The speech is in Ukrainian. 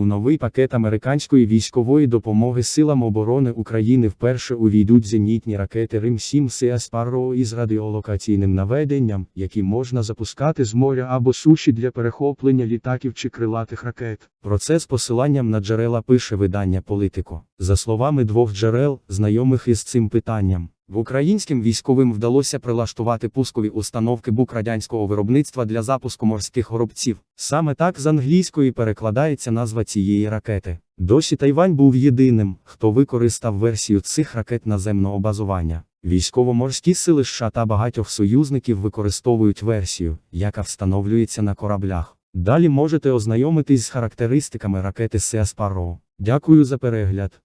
У новий пакет американської військової допомоги силам оборони України вперше увійдуть зенітні ракети Рим-7 Сеаспаро із радіолокаційним наведенням, які можна запускати з моря або суші для перехоплення літаків чи крилатих ракет. Про це з посиланням на джерела пише видання Політико. За словами двох джерел, знайомих із цим питанням. В українським військовим вдалося прилаштувати пускові установки бук радянського виробництва для запуску морських горобців. Саме так з англійської перекладається назва цієї ракети. Досі Тайвань був єдиним, хто використав версію цих ракет наземного базування. Військово-морські сили США та багатьох союзників використовують версію, яка встановлюється на кораблях. Далі можете ознайомитись з характеристиками ракети Сеаспаро. Дякую за перегляд.